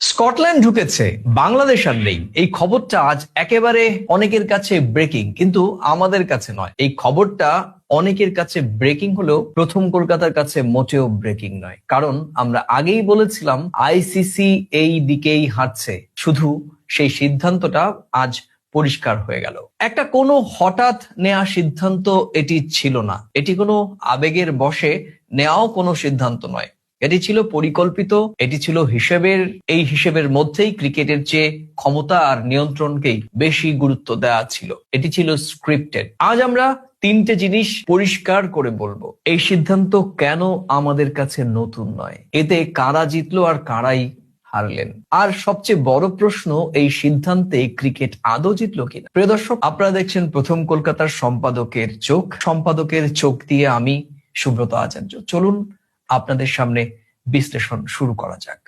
Scotland ঢুকেছে, বাংলাদেশ আর নেই। এই খবরটা আজ একেবারে অনেকের কাছে ব্রেকিং কিন্তু আমাদের কাছে নয়। এই খবরটা অনেকের কাছে ব্রেকিং হলেও প্রথম কলকাতার কাছে মোটেও ব্রেকিং নয়। কারণ আমরা আগেই বলেছিলাম আইসিসি এই দিকেই হাঁটছে। শুধু সেই সিদ্ধান্তটা আজ পরিষ্কার হয়ে গেল। একটা কোনো হঠাৎ নেওয়া সিদ্ধান্ত এটি ছিল না। এটি কোনো আবেগের বশে নেওয়াও কোনো সিদ্ধান্ত নয়। এটি ছিল পরিকল্পিত, এটি ছিল হিসেবের, এই হিসেবের মধ্যেই ক্রিকেটের চেয়ে ক্ষমতা আর নিয়ন্ত্রণকেই বেশি গুরুত্ব দেওয়া ছিল। এটি ছিল স্ক্রিপ্টেড আজ আমরা তিনটে জিনিস পরিষ্কার করে বলব। এই সিদ্ধান্ত কেন আমাদের কাছে নতুন নয়? এতে কারা জিতলো আর কারাই হারলেন? আর সবচেয়ে বড় প্রশ্ন, এই সিদ্ধান্তে ক্রিকেট আদৌ জিতলো কিনা? প্রিয় দর্শক, আপনারা দেখছেন প্রথম কলকাতার সম্পাদকের চোখ। সম্পাদকের চোখ দিয়ে আমি সুব্রত আচার্য। চলুন আপনাদের সামনে বিশ্লেষণ শুরু করা যাক।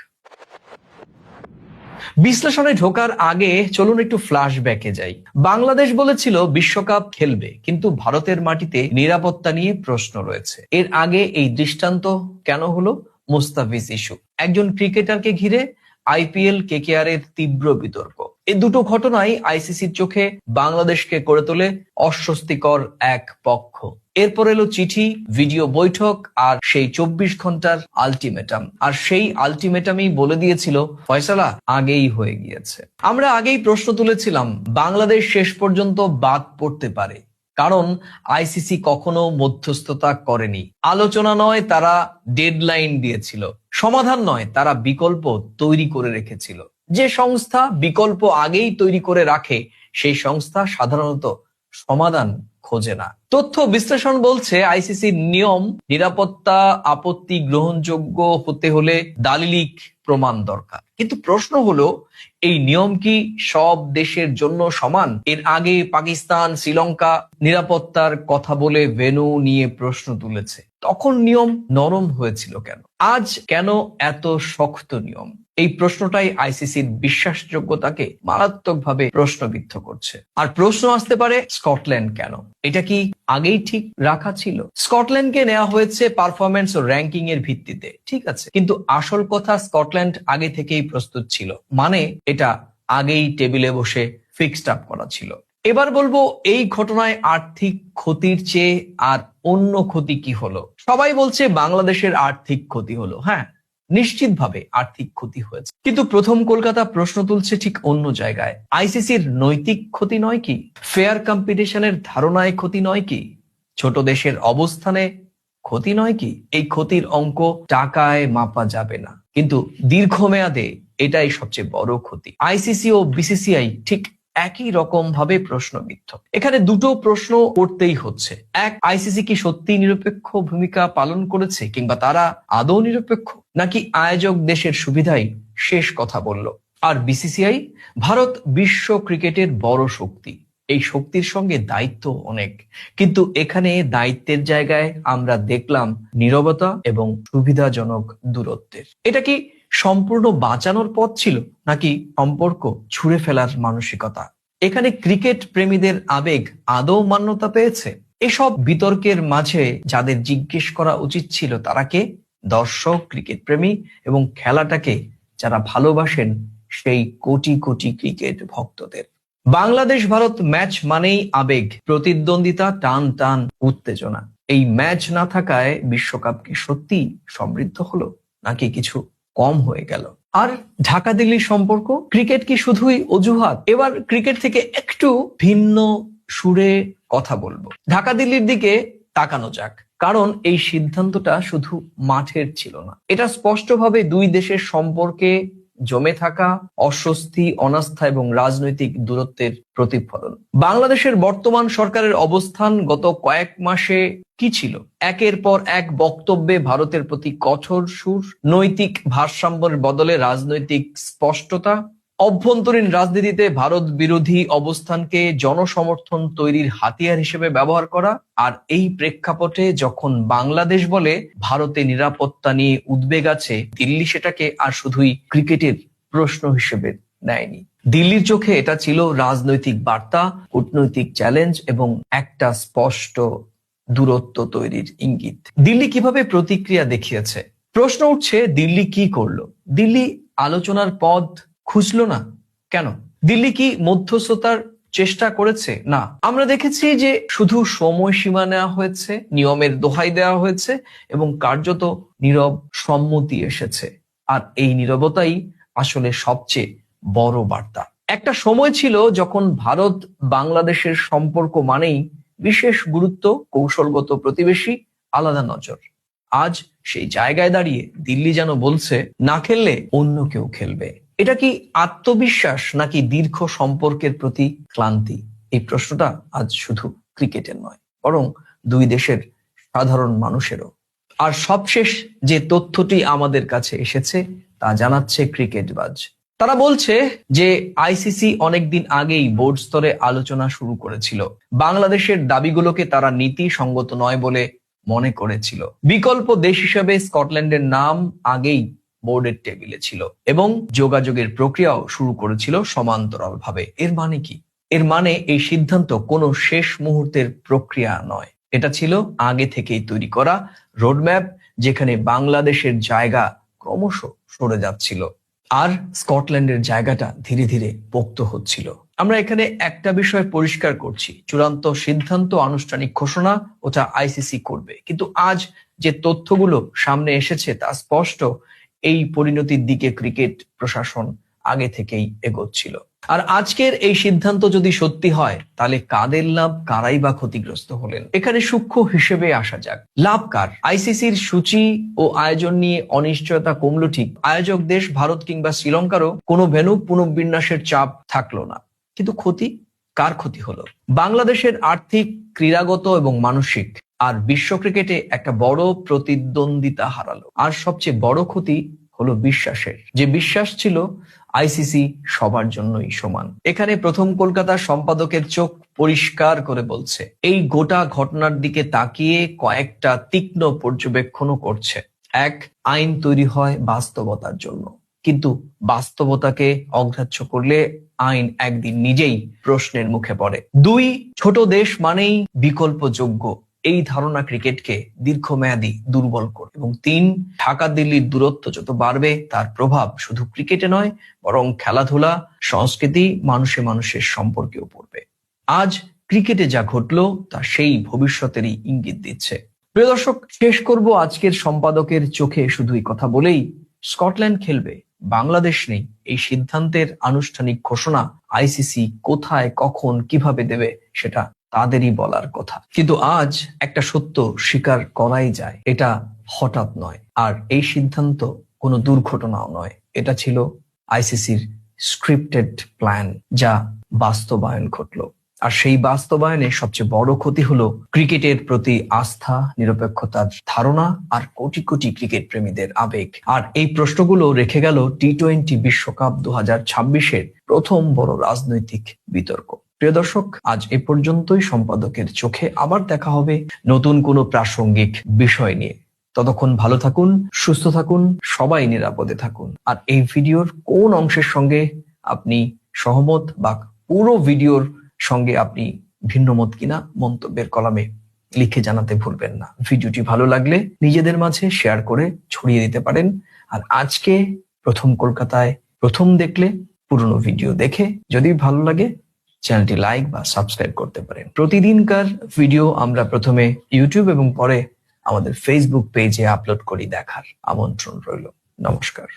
বিশ্লেষণে ঢোকার আগে চলুন একটু ফ্ল্যাশব্যাকে যাই। বাংলাদেশ বলেছিল বিশ্বকাপ খেলবে, কিন্তু ভারতের মাটিতে নিরাপত্তা নিয়ে প্রশ্ন রয়েছে। এর আগে এই দৃষ্টান্ত কেন হলো? মুস্তাফিজ ইস্যু একজন ক্রিকেটারকে ঘিরে আইপিএল, কেকেআর এর তীব্র বিতর্ক। এই দুটো ঘটনাই আইসিসির চোখে বাংলাদেশকে করে তোলে অস্বস্তিকর এক পক্ষ। এরপর এলো চিঠি, ভিডিও বৈঠক আর সেই চব্বিশ ঘণ্টার আলটিমেটাম। আর সেই আলটিমেটামই বলে দিয়েছিল, ফয়সালা আগেই হয়ে গিয়েছে। আমরা আগেই প্রশ্ন তুলেছিলাম, বাংলাদেশ শেষ পর্যন্ত বাদ পড়তে পারে। কারণ আইসিসি কখনো মধ্যস্থতা করেনি। আলোচনা নয়, তারা ডেডলাইন দিয়েছিল। সমাধান নয়, তারা বিকল্প তৈরি করে রেখেছিল। যে সংস্থা বিকল্প আগেই তৈরি করে রাখে, সেই সংস্থা সাধারণত সমাধান খোঁজে না। তথ্য বিশ্লেষণ বলছে, আইসিসির নিয়ম, নিরাপত্তা, আপত্তি গ্রহণযোগ্য হতে হলে দালিলিক প্রমাণ দরকার। কিন্তু প্রশ্ন হলো, এই নিয়ম কি সব দেশের জন্য সমান? এর আগে পাকিস্তান, শ্রীলঙ্কা নিরাপত্তার কথা বলে ভেনু নিয়ে প্রশ্ন তুলেছে। তখন নিয়ম নরম হয়েছিল কেন? আজ কেন এত শক্ত নিয়ম? এই প্রশ্নটাই আইসিসির বিশ্বাসযোগ্যতাকে মারাত্মকভাবে প্রশ্নবিদ্ধ করছে। আর প্রশ্ন আসতে পারে, স্কটল্যান্ড কেন? এটা কি আগেই ঠিক রাখা ছিল? স্কটল্যান্ডকে নেওয়া হয়েছে পারফরমেন্স ও র্যাঙ্কিং এর ভিত্তিতে, ঠিক আছে? কিন্তু আসল কথা স্কটল্যান্ড আগে থেকেই প্রস্তুত ছিল। মানে এটা আগেই টেবিলে বসে ফিক্সড আপ করা ছিল। এবার বলব, এই ঘটনায় আর্থিক ক্ষতির চেয়ে আর অন্য ক্ষতি কি হলো? সবাই বলছে বাংলাদেশের আর্থিক ক্ষতি হলো হ্যাঁ? নিশ্চিতভাবে আর্থিক ক্ষতি হয়েছে। কিন্তু প্রথম কলকাতা প্রশ্ন তুলছে ঠিক অন্য জায়গায়। আইসিসির নৈতিক ক্ষতি নয় কি? ফেয়ার কম্পিটিশনের ধারণায় ক্ষতি নয় কি? ছোট দেশের অবস্থানে ক্ষতি নয় কি? এই ক্ষতির অঙ্ক টাকায় মাপা যাবে না। কিন্তু দীর্ঘমেয়াদে এটাই সবচেয়ে বড় ক্ষতি। আইসিসি ও বিসিসিআই ঠিক একই রকম ভাবে প্রশ্নবিদ্ধ। এখানে দুটো প্রশ্ন করতেই হচ্ছে। এক আইসিসি কি সত্যি নিরপেক্ষ ভূমিকা পালন করেছে কিংবা তারা আদৌ নিরপেক্ষ? নাকি আয়োজক দেশের সুবিধাই শেষ কথা বলল? আর বিসিসিআই ভারত বিশ্ব ক্রিকেটের বড় শক্তি। এই শক্তির সঙ্গে দায়িত্ব অনেক। কিন্তু এখানে দায়িত্বের জায়গায় আমরা দেখলাম নীরবতা এবং সুবিধাজনক দূরত্বের। এটা কি সম্পূর্ণ বাঁচানোর পথ ছিল নাকি সম্পর্ক ছুঁড়ে ফেলার মানসিকতা? এখানে ক্রিকেট প্রেমীদের আবেগ আদৌ মান্যতা পেয়েছে? এসব বিতর্কের মাঝে যাদের জিজ্ঞেস করা উচিত ছিল তারা কে? দর্শক, ক্রিকেট প্রেমী এবং খেলাটাকে যারা ভালোবাসেন সেই কোটি কোটি ক্রিকেট ভক্তদের। বাংলাদেশ ভারত ম্যাচ মানেই আবেগ, প্রতিদ্বন্দ্বিতা, টান টান, উত্তেজনা। এই ম্যাচ না থাকায় বিশ্বকাপ কি সত্যি সমৃদ্ধ হলো নাকি কিছু কম হয়ে গেল। আর ঢাকা দিল্লির সম্পর্ক, ক্রিকেট কি শুধুই অজুহাত? এবার ক্রিকেট থেকে একটু ভিন্ন সুরে কথা বলব। ঢাকা দিল্লির দিকে তাকানো যাক, কারণ এই সিদ্ধান্তটা শুধু মাঠের ছিল না। এটা স্পষ্টভাবে দুই দেশের সম্পর্কে জমে থাকা অস্বস্তি, অনাস্থা এবং রাজনৈতিক দূরত্বের প্রতিফলন। বাংলাদেশের বর্তমান সরকারের অবস্থান গত কয়েক মাসে কি ছিল? একের পর এক বক্তব্যে ভারতের প্রতি কঠোর সুর, নৈতিক ভারসাম্যের বদলে রাজনৈতিক স্পষ্টতা অভ্যন্তরীণ রাজনীতিতে ভারত বিরোধী অবস্থানকে জনসমর্থন তৈরির হাতিয়ার হিসেবে ব্যবহার করা আর এই প্রেক্ষাপটে যখন বাংলাদেশ বলে ভারতে নিরাপত্তা নিয়ে উদ্বেগ আছে, দিল্লি সেটাকে আর শুধুই ক্রিকেটের প্রশ্ন হিসেবে নেয়নি। দিল্লির চোখে এটা ছিল রাজনৈতিক বার্তা, কূটনৈতিক চ্যালেঞ্জ এবং একটা স্পষ্ট দূরত্ব তৈরির ইঙ্গিত। দিল্লি কীভাবে প্রতিক্রিয়া দেখিয়েছে? প্রশ্ন উঠছে, দিল্লি কি করল? দিল্লি আলোচনার পদ খুঁজলো না। কেন? দিল্লি কি মধ্যস্থতার চেষ্টা করেছে? না। আমরা দেখেছি যে শুধু সময়সীমা নেওয়া হয়েছে, নিয়মের দোহাই দেওয়া হয়েছে এবং কার্যত নীরব সম্মতি এসেছে। আর এই নীরবতাই আসলে সবচেয়ে বড় বার্তা। একটা সময় ছিল যখন ভারত বাংলাদেশের সম্পর্ক মানেই বিশেষ গুরুত্ব, কৌশলগত প্রতিবেশী, আলাদা নজর। আজ সেই জায়গায় দাঁড়িয়ে দিল্লি যেন বলছে, না খেললে অন্য কেউ খেলবে। এটা কি আত্মবিশ্বাস নাকি দীর্ঘ সম্পর্কের প্রতি ক্লান্তি? এই প্রশ্নটা আজ শুধু ক্রিকেটের নয়, বরং দুই দেশের সাধারণ মানুষেরও। আর সবশেষ যে তথ্যটি আমাদের কাছে এসেছে, তা জানাচ্ছে ক্রিকেটবাজ। তারা বলছে যে আইসিসি অনেকদিন আগেই বোর্ড স্তরে আলোচনা শুরু করেছিল। বাংলাদেশের দাবিগুলোকে তারা নীতি সঙ্গত নয় বলে মনে করেছিল। বিকল্প দেশ হিসেবে স্কটল্যান্ডের নাম আগেই বোর্ডের টেবিলে ছিল এবং যোগাযোগের প্রক্রিয়াও শুরু করেছিল সমান্তরাল ভাবে এর মানে কি? এর মানে এই সিদ্ধান্ত কোনো শেষ মুহূর্তের প্রক্রিয়া নয়। এটা ছিল আগে থেকেই তৈরি করা রোডম্যাপ যেখানে বাংলাদেশের জায়গা ক্রমশ সরে যাচ্ছিল আর স্কটল্যান্ডের জায়গাটা ধীরে ধীরে পোক্ত হচ্ছিল। আমরা এখানে একটা বিষয় পরিষ্কার করছি। চূড়ান্ত সিদ্ধান্ত, আনুষ্ঠানিক ঘোষণা, ওটা আইসিসি করবে। কিন্তু আজ যে তথ্যগুলো সামনে এসেছে তা স্পষ্ট এই পরিণতির দিকে ক্রিকেট প্রশাসন আগে থেকেই এগোচ্ছিল। আর আজকের এই সিদ্ধান্ত যদি সত্যি হয়, তাহলে কাদের লাভ? কারাই বা ক্ষতিগ্রস্ত হলেন? এখানে সূক্ষ্ম হিসেবে আসা যাক। লাভ কার? আইসিসির সূচি ও আয়োজন নিয়ে অনিশ্চয়তা কমলো ঠিক। আয়োজক দেশ ভারত কিংবা শ্রীলঙ্কারও কোনো ভেনু পুনর্বিন্যাসের চাপ থাকল না। কিন্তু ক্ষতি? কার ক্ষতি হলো? বাংলাদেশের আর্থিক, ক্রীড়াগত এবং মানসিক আর বিশ্ব ক্রিকেটে একটা বড় প্রতিদ্বন্দ্বিতা হারালো। আর সবচেয়ে বড় ক্ষতি হলো বিশ্বাসের। যে বিশ্বাস ছিল আইসিসি সবার জন্যই সমান। এখানে প্রথম কলকাতার সম্পাদকের চোখ পরিষ্কার করে বলছে, এই গোটা ঘটনার দিকে তাকিয়ে কয়েকটা তীক্ষ্ণ পর্যবেক্ষণও করছে। এক, আইন তৈরি হয় বাস্তবতার জন্য। কিন্তু বাস্তবতাকে অগ্রাহ্য করলে আইন একদিন নিজেই প্রশ্নের মুখে পড়ে। দুই, ছোট দেশ মানেই বিকল্পযোগ্য। এই ধারণা ক্রিকেটকে দীর্ঘমেয়াদী দুর্বল করে, এবং তিন, ঢাকা দিল্লির দূরত্ব যত বাড়বে, তার প্রভাব শুধু ক্রিকেটে নয়, বরং খেলাধুলা, সংস্কৃতি, মানুষে মানুষের সম্পর্কেও পড়বে। আজ ক্রিকেটে যা ঘটলো, তা সেই ভবিষ্যতেরই ইঙ্গিত দিচ্ছে। প্রিয় দর্শক, শেষ করব আজকের সম্পাদকের চোখে শুধুই কথা বলেই। স্কটল্যান্ড খেলবে, বাংলাদেশ নেই, এই সিদ্ধান্তের আনুষ্ঠানিক ঘোষণা আইসিসি কোথায়, কখন, কীভাবে দেবে, সেটা তাদেরই বলার কথা। কিন্তু আজ একটা সত্য স্বীকার করাই যায়, এটা হঠাৎ নয়। আর এই সিদ্ধান্ত কোনো দুর্ঘটনাও নয়। এটা ছিল আইসিসির স্ক্রিপ্টেড প্ল্যান যা বাস্তবায়ন ঘটলো। আর সেই বাস্তবায়নে সবচেয়ে বড় ক্ষতি হলো ক্রিকেটের প্রতি আস্থা, নিরপেক্ষতার ধারণা আর কোটি কোটি ক্রিকেট প্রেমীদের আবেগ। আর এই প্রশ্নগুলো রেখে গেল টি টোয়েন্টি বিশ্বকাপ দু হাজার ছাব্বিশের প্রথম বড় রাজনৈতিক বিতর্ক। প্রিয় দর্শক, আজ এ পর্যন্তই সম্পাদকের চোখে। আবার দেখা হবে নতুন কোনো প্রাসঙ্গিক বিষয় নিয়ে। ততক্ষণ ভালো থাকুন, সুস্থ থাকুন, সবাই নিরাপদে থাকুন। আর এই ভিডিওর কোন অংশের সঙ্গে আপনি সহমত বা পুরো ভিডিওর সঙ্গে আপনি ভিন্ন মত কিনা মন্তব্যের কলামে লিখে জানাতে ভুলবেন না। ভিডিওটি ভালো লাগলে নিজেদের মাঝে শেয়ার করে ছড়িয়ে দিতে পারেন। আর আজকে প্রথম কলকাতায় প্রথম দেখলে পুরনো ভিডিও দেখে যদি ভালো লাগে চ্যানেলটি লাইক বা সাবস্ক্রাইব করতে পারেন। প্রতিদিনকার ভিডিও আমরা প্রথমে ইউটিউব এবং পরে আমাদের ফেসবুক পেজে আপলোড করি দেখার আমন্ত্রণ রইল। নমস্কার।